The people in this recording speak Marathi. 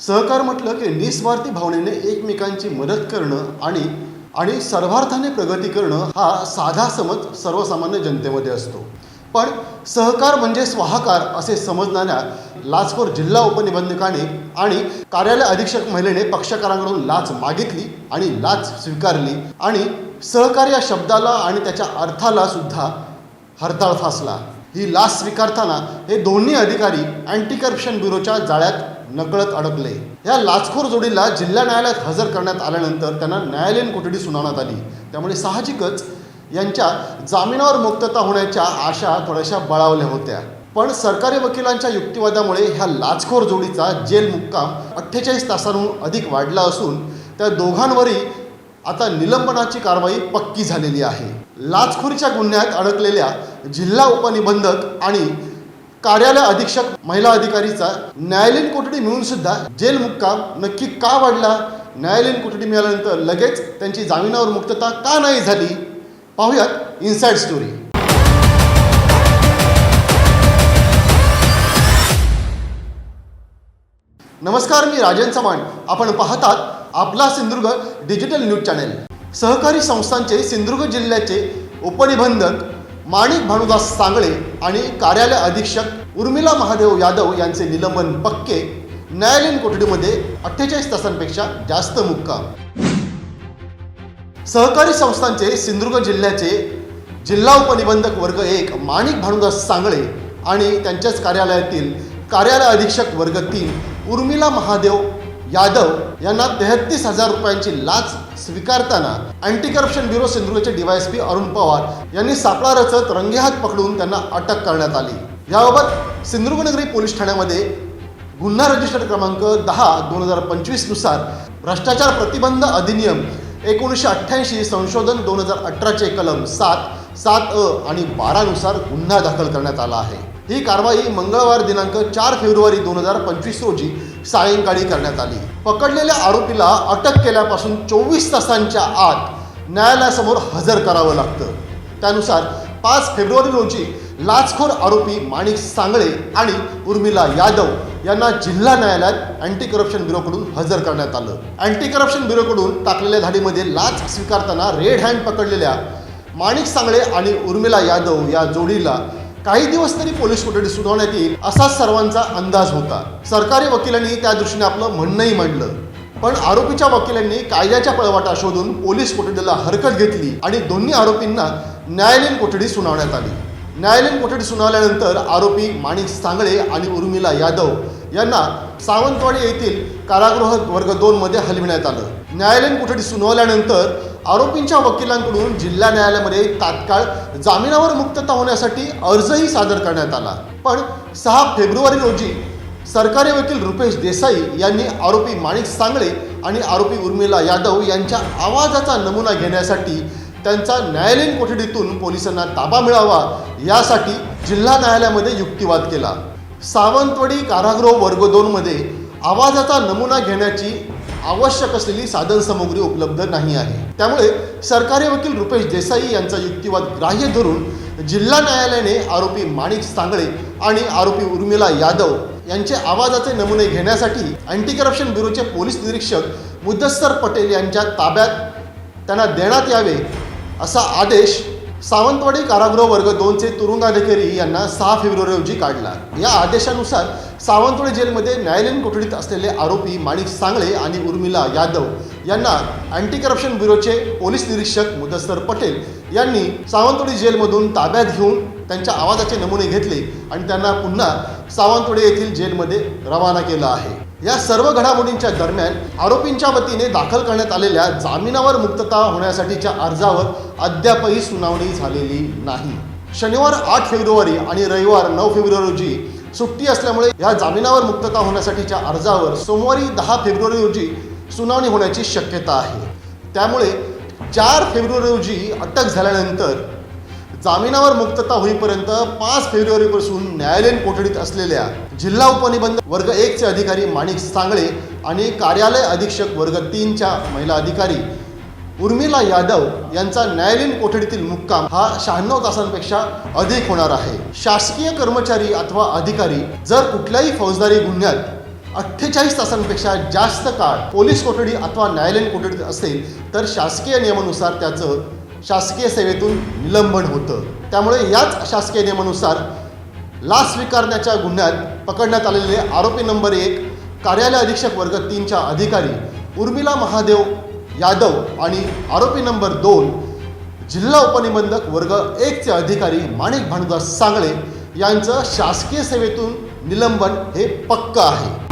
सहकार म्हटलं की निस्वार्थी भावनेने एकमेकांची मदत करणं आणि आणि सर्वार्थाने प्रगती करणं हा साधा समज सर्वसामान्य जनतेमध्ये असतो. पण सहकार म्हणजे स्वाहाकार असे समजणाऱ्या लाचखोर जिल्हा उपनिबंधकाने आणि कार्यालय अधीक्षक महिलेने पक्षकारांकडून लाच मागितली आणि लाच स्वीकारली आणि सहकार या शब्दाला आणि त्याच्या अर्थाला सुद्धा हरताळ फासला. ही लाच स्वीकारताना हे दोन्ही अधिकारी अँटी करप्शन ब्युरोच्या जाळ्यात नकळत अडकले. या लाचखोर जोडीला जिल्हा न्यायालयात हजर करण्यात आल्यानंतर त्यांना न्यायालयीन कोठडी सुनावण्यात आली. त्यामुळे साहजिकच यांच्या जामिनावर मुक्तता होण्याच्या आशा थोड्याशा बळावल्या होत्या. पण सरकारी वकिलांच्या युक्तिवादामुळे ह्या लाचखोर जोडीचा जेल मुक्काम अठ्ठेचाळीस तासांहून अधिक वाढला असून त्या दोघांवरही आता निलंबनाची कारवाई पक्की झालेली आहे. लाचखोरीच्या गुन्ह्यात अडकलेल्या जिल्हा उपनिबंधक आणि कार्यालय अधीक्षक महिला अधिकारीचा न्यायालयीन कोठडी मिळून सुद्धा जेल मुक्काम नक्की का वाढला? न्यायालयीन कोठडी मिळाल्यानंतर लगेच त्यांची जामिनावर मुक्तता का नाही झाली? पाहूयात इनसाइड स्टोरी नमस्कार मी राजन चव्हाण. आपण पाहतात आपला सिंधुदुर्ग डिजिटल न्यूज चॅनेल. सहकारी संस्थांचे सिंधुदुर्ग जिल्ह्याचे उपनिबंधक माणिक भानुदास सांगळे आणि कार्यालय अधीक्षक उर्मिला महादेव यादव यांचे निलंबन पक्के न्यायालयीन कोठडीमध्ये अठ्ठेचाळीस तासांपेक्षा जास्त मुक्का सहकारी संस्थांचे सिंधुदुर्ग जिल्ह्याचे जिल्हा उपनिबंधक वर्ग एक माणिक भानुदास सांगळे आणि त्यांच्याच कार्यालयातील कार्यालय अधीक्षक वर्ग तीन उर्मिला महादेव यादव यांना तेहत्तीस हजार रुपयांची लाच स्वीकारताना अँटी करप्शन ब्युरो सिंधुदुर्गचे डीवायएसपी अरुण पवार यांनी सापळा रचत रंगेहात पकडून त्यांना अटक करण्यात आली. याबाबत सिंधुदुर्ग नगरी पोलीस ठाण्यामध्ये गुन्हा रजिस्टर क्रमांक दहा दोन हजार पंचवीसनुसार भ्रष्टाचार प्रतिबंध अधिनियम एकोणीसशे अठ्ठ्याऐंशी संशोधन दोन हजार अठराचे कलम सात सात अ आणि बारानुसार गुन्हा दाखल करण्यात आला आहे. ही कारवाई मंगळवार दिनांक चार फेब्रुवारी दोन हजार पंचवीस रोजी सायंकाळी करण्यात आली. पकडलेल्या आरोपीला अटक केल्यापासून चोवीस तासांच्या आत न्यायालयासमोर हजर करावं लागतं. त्यानुसार पाच फेब्रुवारी रोजी लाचखोर आरोपी माणिक सांगळे आणि उर्मिला यादव यांना जिल्हा न्यायालयात अँटी करप्शन ब्युरोकडून हजर करण्यात आलं. अँटी करप्शन ब्युरोकडून टाकलेल्या धाडीमध्ये लाच स्वीकारताना रेड हँड पकडलेल्या माणिक सांगळे आणि उर्मिला यादव या जोडीला काही दिवस तरी पोलीस कोठडी सुनावण्यात येईल असाच सर्वांचा अंदाज होता. सरकारी वकिलांनी त्या दृष्टीने आपलं म्हणणंही मांडलं. पण आरोपीच्या वकिलांनी कायद्याच्या पळवाटा शोधून पोलीस कोठडीला हरकत घेतली आणि दोन्ही आरोपींना न्यायालयीन कोठडी सुनावण्यात आली. न्यायालयीन कोठडी सुनावल्यानंतर आरोपी माणिक सांगळे आणि उर्मिला यादव यांना सावंतवाडी येथील कारागृह वर्ग दोन मध्ये हलविण्यात आलं. न्यायालयीन कोठडी सुनावल्यानंतर आरोपींच्या वकिलांकडून जिल्हा न्यायालयामध्ये तात्काळ जामिनावर मुक्तता होण्यासाठी अर्जही सादर करण्यात आला. पण सहा फेब्रुवारी रोजी सरकारी वकील रुपेश देसाई यांनी आरोपी माणिक सांगळे आणि आरोपी उर्मिला यादव यांच्या आवाजाचा नमुना घेण्यासाठी त्यांचा न्यायालयीन कोठडीतून पोलिसांना ताबा मिळावा यासाठी जिल्हा न्यायालयामध्ये युक्तिवाद केला. सावंतवाडी कारागृह वर्ग दोनमध्ये आवाजाचा नमुना घेण्याची आवश्यक असलेली साधनसामुग्री उपलब्ध नाही आहे. त्यामुळे सरकारी वकील रुपेश देसाई यांचा युक्तिवाद ग्राह्य धरून जिल्हा न्यायालयाने आरोपी माणिक सांगळे आणि आरोपी उर्मिला यादव यांचे आवाजाचे नमुने घेण्यासाठी अँटी करप्शन ब्युरोचे पोलीस निरीक्षक मुदस्सर पटेल यांच्या ताब्यात त्यांना देण्यात यावे असा आदेश सावंतवाडी कारागृह वर्ग दोनचे तुरुंगाधिकारी यांना सहा फेब्रुवारी रोजी काढला. या आदेशानुसार सावंतवाडी जेलमध्ये न्यायालयीन कोठडीत असलेले आरोपी माणिक सांगळे आणि उर्मिला यादव यांना अँटी करप्शन ब्युरोचे पोलीस निरीक्षक मुदस्तर पटेल यांनी सावंतवाडी जेलमधून ताब्यात घेऊन त्यांच्या आवाजाचे नमुने घेतले आणि त्यांना पुन्हा सावंतवाडी येथील जेलमध्ये रवाना केलं आहे. या सर्व घडामोडींच्या दरम्यान आरोपींच्या वतीने दाखल करण्यात आलेल्या जामिनावर मुक्तता होण्यासाठीच्या अर्जावर अद्यापही सुनावणी झालेली नाही. शनिवार आठ फेब्रुवारी आणि रविवार नऊ फेब्रुवारी रोजी सुट्टी असल्यामुळे या जामिनावर मुक्तता होण्यासाठीच्या अर्जावर सोमवारी दहा फेब्रुवारी रोजी सुनावणी होण्याची शक्यता आहे. त्यामुळे चार फेब्रुवारी रोजी अटक झाल्यानंतर जामिनावर मुक्तता होईपर्यंत पाच फेब्रुवारीपासून न्यायालयीन कोठडीत असलेल्या जिल्हा उपनिबंधक वर्ग एकचे अधिकारी माणिक सांगळे आणि कार्यालय अधीक्षक वर्ग तीनच्या महिला अधिकारी उर्मिला यादव यांचा न्यायालयीन कोठडीतील मुक्काम हा शहाण्णव तासांपेक्षा अधिक होणार आहे. शासकीय कर्मचारी अथवा अधिकारी जर कुठल्याही फौजदारी गुन्ह्यात अठ्ठेचाळीस तासांपेक्षा जास्त काळ पोलीस कोठडी अथवा न्यायालयीन कोठडीत असेल तर शासकीय नियमानुसार त्याचं शासकीय सेवेतून निलंबन होतं. त्यामुळे याच शासकीय नियमानुसार लाच स्वीकारण्याच्या गुन्ह्यात पकडण्यात आलेले आरोपी नंबर एक कार्यालय अधीक्षक वर्ग तीनच्या अधिकारी उर्मिला महादेव यादव आणि आरोपी नंबर दोन जिल्हा उपनिबंधक वर्ग एकचे अधिकारी माणिक भानुदास सांगळे यांचं शासकीय सेवेतून निलंबन हे पक्क आहे.